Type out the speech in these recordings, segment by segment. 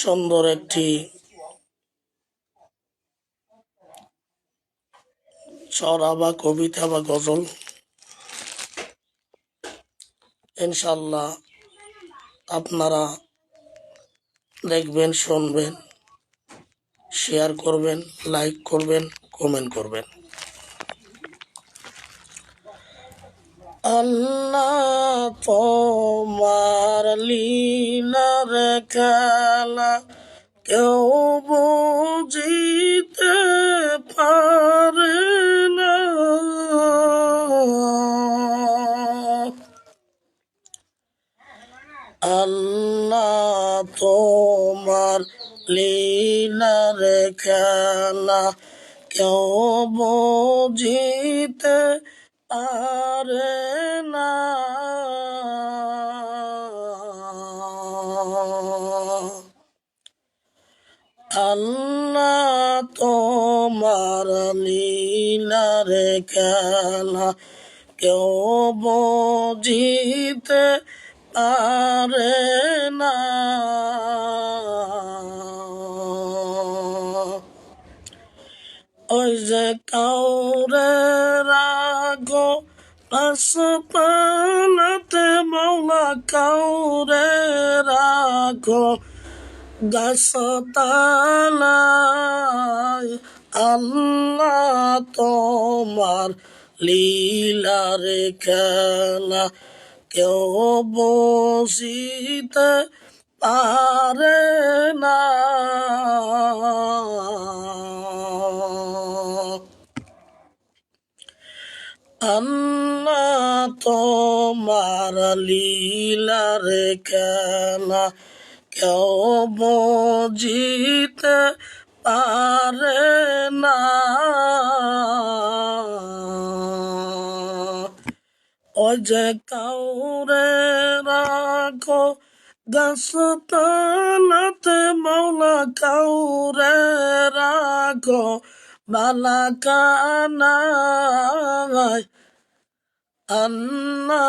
সুন্দর একটি ছড়া বা কবিতা বা গজল। ইনশাল্লাহ আপনারা দেখবেন, শুনবেন শেয়ার করবেন লাইক করবেন কমেন্ট করবেন। আল্লাহ তোমার লীলার খেলা কেউ বুঝিতে পারে না। আল্লাহ তোমার লীলার খেলা কেউ বুঝিতে আল্লাহ তোমার লীলার খেলা কেউ বুঝিতে পারে না। ওই যে কাউরে রাগ পাশপালাতে মৌলা কাউরে রাগ গাছতালায় আল্লাহ তোমার লীলার খেলা কেউ বসিতে পারে না। আল্লাহ তোমার লীলার খেলা কেউ বুঝিতে পারে না। ও যে কাউরে রাখো গাছতলাতে মৌলা কাউরে রাখো বালা কানায় আন্না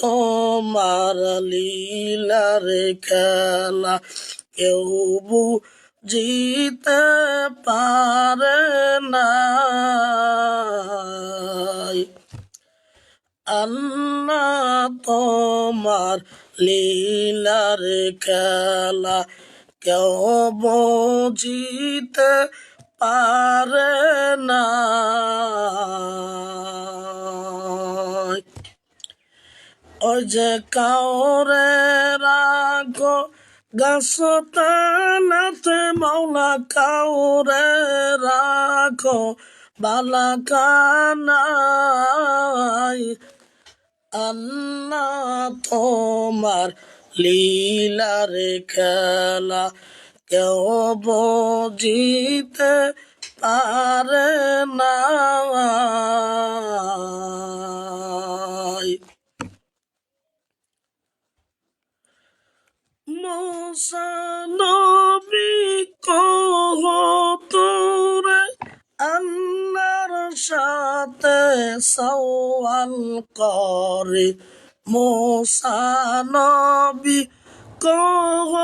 তোমার লীলার খেলা কেউ বুঝিতে পারে না। আল্লাহ তোমার লীলার খেলা কেউ পারে না। ওই যে কাউরে রাগো গাছতানাতে মাওলা কাউরে রাখো বালা কানাই। আল্লাহ তোমার লীলার খেলা কেউ বুঝিতে পারে না মোসানবী কহতরে আল্লাহর সাথে সওয়াল করে। মোসানবী করে।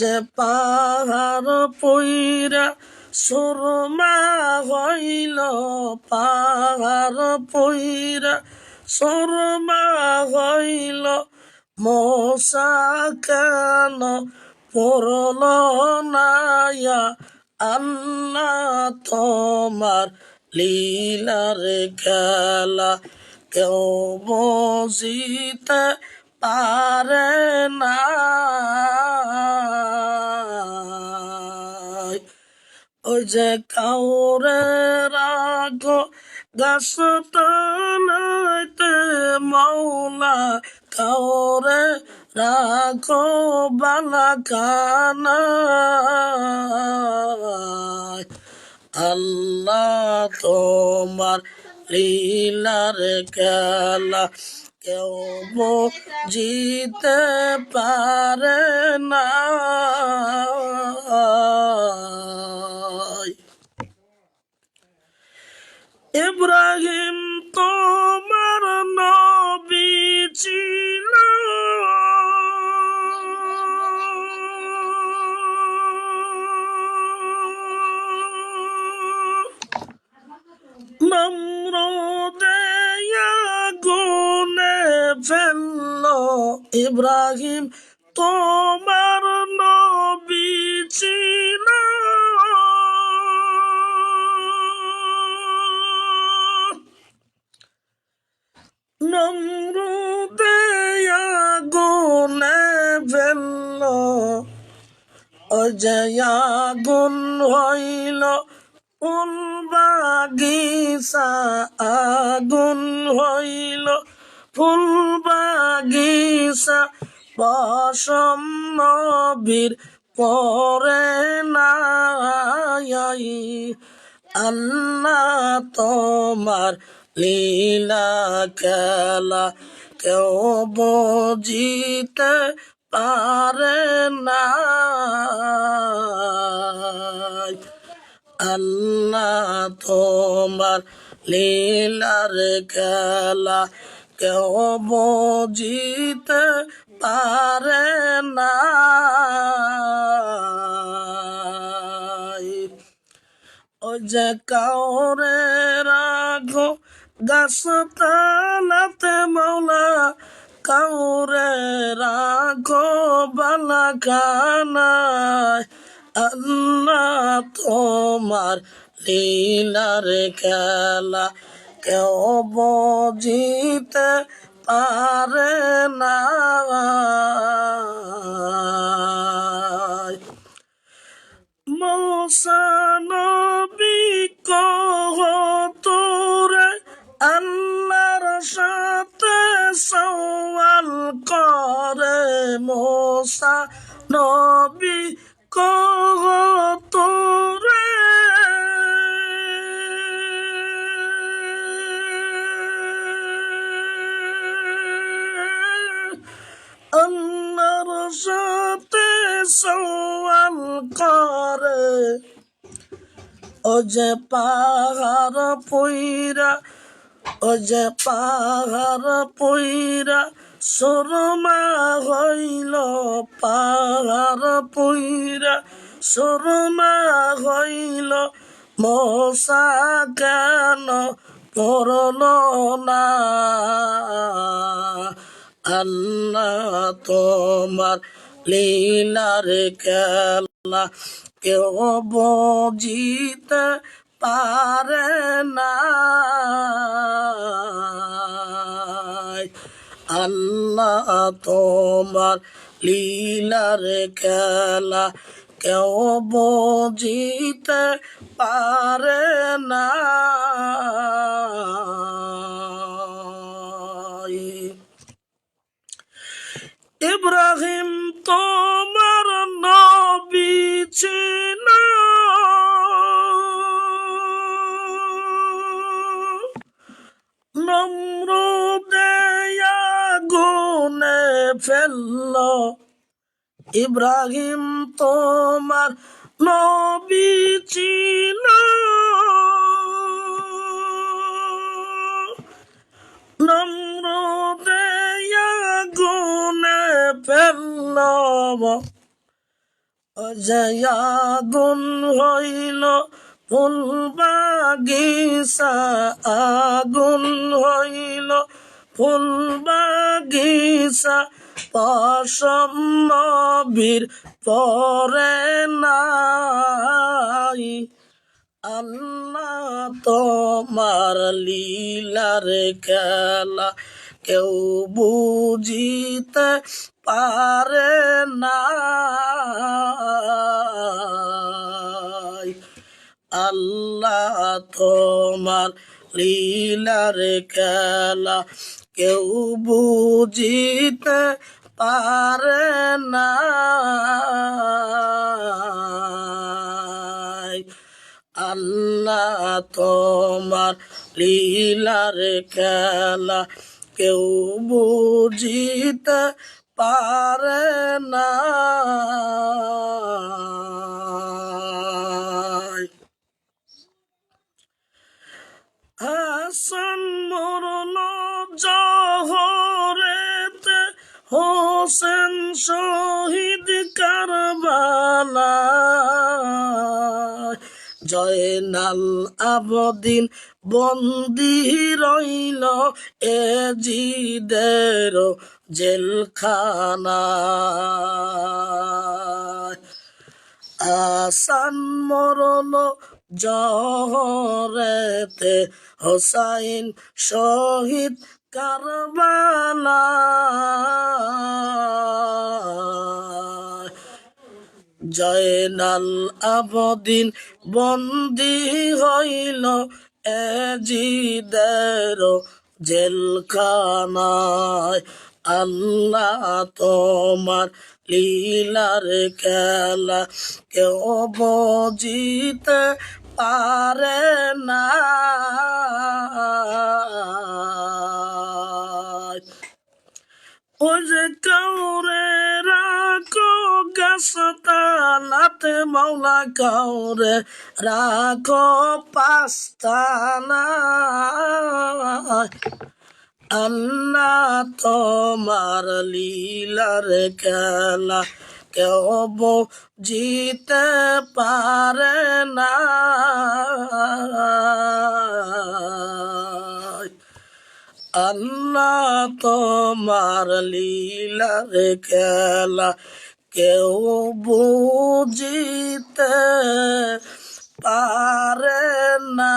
যে পাহাড় পইরা সুরমা হইল পাহাড় পইরা সুরমা হইল মশা কেন পড়ল নায়া আল্লাহ তোমার লীলার খেলা কেউ বুঝিতে পারে না। ওই যে কাউরে রাগ গাছটানাইতে মৌলা কাউরে রাগ বালা কানা আল্লাহ তোমার লীলার খেলা কেউ জিতে পারে না। ইব্রাহিম তোমার নবী ইব্রাহিম, তোমার নবী ছিল। নমরুদে গুনে ফেলল, অজয়া গুণ হইল ফুল বাগিচা আগুন হইল ফুল বাগিচা বসম নবীর পরে নাই। আল্লাহ তোমার লীলা খেলা কেউ বুঝিতে পারে না। আল্লাহ তোমার লীলার খেলা কেউ বুঝিতে পারে না। ওই যে কাউরে রাখো গাছ তালাতে মৌলা কাউরে রাখো বালা খানায় আল্লাহ তোমার লীলার খেলা কেউ বুঝিতে পারে না। মৌসানবী কহ তোরে আল্লাহর সাথে সওয়াল করে মোসা আল্লাহর সাথে সওয়াল করে ও যে পাহাড় পইরা ও যে পাহাড় পইরা সুরমা হইল পাহাড় পইরা সুরমা হইল মশা কেন পড়ল না আল্লাহ তোমার লীলার খেলা কেউ বুঝিতে পারে না। আল্লাহ তোমার লীলার খেলা কেউ বুঝিতে পারে না। ইব্রাহিম তোমার নবী ছিল। নমরুদে গুনে ফেলল। ইব্রাহিম তোমার নবী ছিল। ফেলল অজয়াগুন হইল ফুল বাগিচা আগুন হইল ফুল বাগিচা পশম নবীর পরে নাই আল্লাহ তোমার লীলার খেলা কেউ বুঝিতে পারে না। আল্লাহ তোমার লীলার খেলা কেউ বুঝিতে পারে না। আল্লাহ তোমার লীলার খেলা কেউ বুঝিতে পারে না। হাসান মরণ হোসেন শহীদ কারবালা জয়নাল আবদিন বন্দি রইল এ জিদের জেলখানা আসান মরণ জহরেতে হোসাইন শহীদ কারবালা জয়নাল আবদিন বন্দি হইল এজিদের জেলখানায়। আল্লাহ তোমার লীলার খেলা কেউ বুঝিতে পারে না। ওই যে কাউরে রাখো গাছতালাতে মাওলা কাউরে রাখো পাস্তানা আল্লাহ তোমার লীলার খেলা কেউ জিতে পারে না। আল্লাহ তোমার লীলার খেলা কেউ বুঝিতে পারে না।